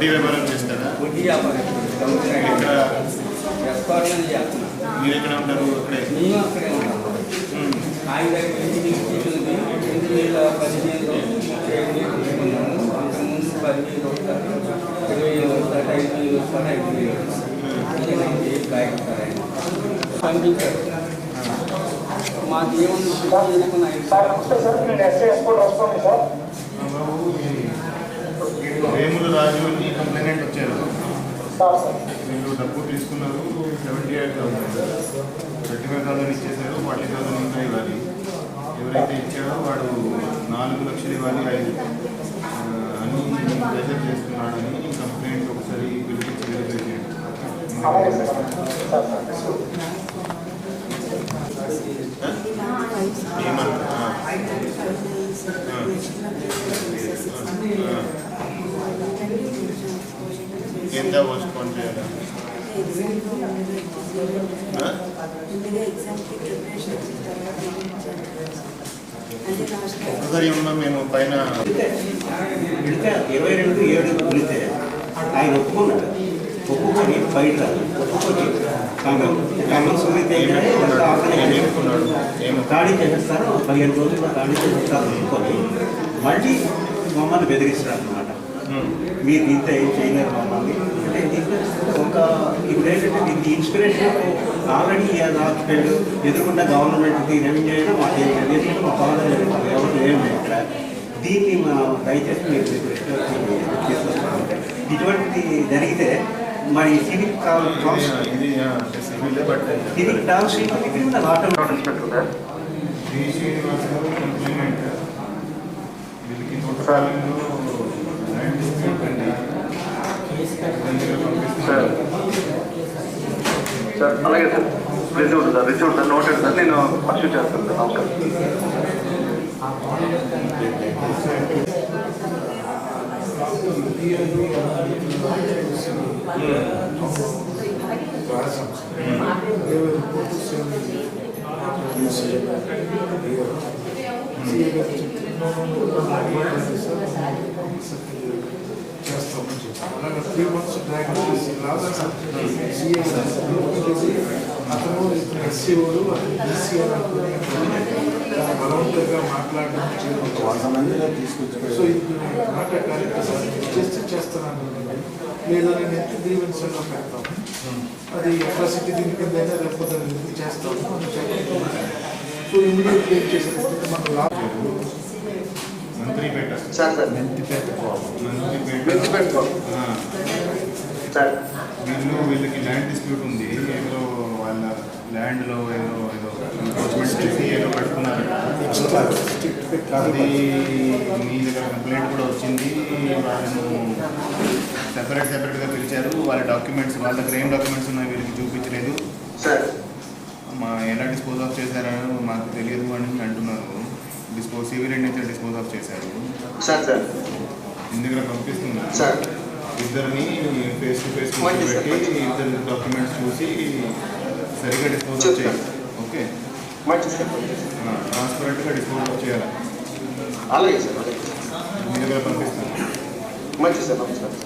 వడ్డీ వ్యాపారం చేస్తారా వడ్డీ వ్యాపారం ఇక్కడ మీరు ఎక్కడ ఉంటారు అక్కడే మేము అక్కడే ఉమ్. ఆయన దగ్గర వేల అంతకుముందు పదివేలు వస్తారు ఇరవై వేలు వస్తారు ఐదు వేలు వస్తారు ఐదు వేలు వస్తారు ఇది నాకు ఏ బ్యాగ్ సార్ ఆయన పంపించారు మాకు ఏమన్నా అని కంప్లైంట్ వచ్చారు. వీళ్ళు డబ్బు తీసుకున్నారు seventy eight thousand. Thirty five thousand ఇచ్చేసారు ఫార్టీ థౌసండ్ ఇంకా ఇవ్వాలి. ఎవరైతే ఇచ్చాడో వాడు నాలుగు లక్షలు ఇవ్వాలి. ఐదు అని ప్రెషర్ చేస్తున్నాడని కంప్లైంట్ ఒకసారి పిలిపించి వెరిఫై చేయండి ఏమంటారు ఎంత పోస్ట్పోన్ చేయాలి? ఆ? ఒక్కసారి ఏమన్నా మేము పైన ఇరవై రెండు ఏడు వెళితే ఆయన ఒప్పుకున్నాడు. ఒప్పుకొని బయట రాదు. ఒప్పుకొని కాంగ్రెస్ కాంగ్రెస్ వెళితే ఏమి ఒప్పుకున్నాడు? ఏమి దాడి చేసేస్తారు. పదిహేను రోజుల్లో దాడి చేసేస్తారు. ఒప్పుకొని. మళ్ళీ మమ్మల్ని బెదిరిస్తారు అనమాట. మీరు ఇంత ఏం చేయలేరు మమ్మల్ని అంటే దీంట్లో ఒక ఇప్పుడు ఏంటంటే దీనికి ఇన్స్పిరేషన్ ఆల్రెడీ హాస్పిటల్ ఎదుర్కొన్న గవర్నమెంట్కి రెవెన్యూ అయినా మాకు ఏం తెలియదు మా ఫాదర్ ఎవరు లేరు ఇక్కడ దీన్ని మా దయచేసి మీరు ఇటువంటి జరిగితే మరి సివిక్ ఇది civic township criminal automatic inspector sir Shri Srinivasarao complaint వీళ్ళకి పంపిస్తున్నారు సార్. అలాగే sir. Received sir received sir. Noted sir. నేను పర్సూ చేస్తాను సార్. నమస్కారం. అలాగే త్రీ మంత్స్ ట్రాక్ చేసి లాగా అతను ఎస్సీఓలు బీసీ బలవంతంగా మాట్లాడడం సో ఇది మాట కరెక్ట్ చేస్తే చేస్తున్నాను లేదా నేను ఎంత గ్రీవెన్స్లో పెడతాం అది అట్రాసిటీ దీని కింద అయినా లేకపోతే చేస్తాము అని చెప్పడం సో ఇమీడియట్ ఏం చేసేటప్పుడు మనకు లాభం సార్ వీళ్ళు వీళ్ళకి ల్యాండ్ డిస్ప్యూట్ ఉంది. ఏదో వాళ్ళ ల్యాండ్లో ఏదో ఏదో ఎంక్రోచ్మెంట్ చేసి ఏదో కట్టుకున్నారట అది మీ దగ్గర కంప్లైంట్ కూడా వచ్చింది. వాళ్ళను సెపరేట్ సెపరేట్గా పిలిచారు. వాళ్ళ డాక్యుమెంట్స్ వాళ్ళ దగ్గర ఏం డాక్యుమెంట్స్ ఉన్నాయి వీళ్ళకి చూపించలేదు. సార్. మా ఎలా డిస్పోజ్ ఆఫ్ చేశారని మాకు తెలియదు అని అంటున్నారు. సివిల్ అయితే డిస్పోజ్ ఆఫ్ చేశారు. Sir sir. దగ్గర పంపిస్తున్నారు? సార్. ఇద్దరిని ఫేస్ టు ఫేస్ పెట్టి ఇద్దరు డాక్యుమెంట్స్ చూసి సరిగ్గా డిస్పోజ్. చేయాలి. ఓకే? ట్రాన్స్పరెంట్గా డిస్పోజ్ చేయాలి? అలాగే సార్ అలాగే. మీ దగ్గర పంపిస్తాను మంచి సార్ నమస్కారం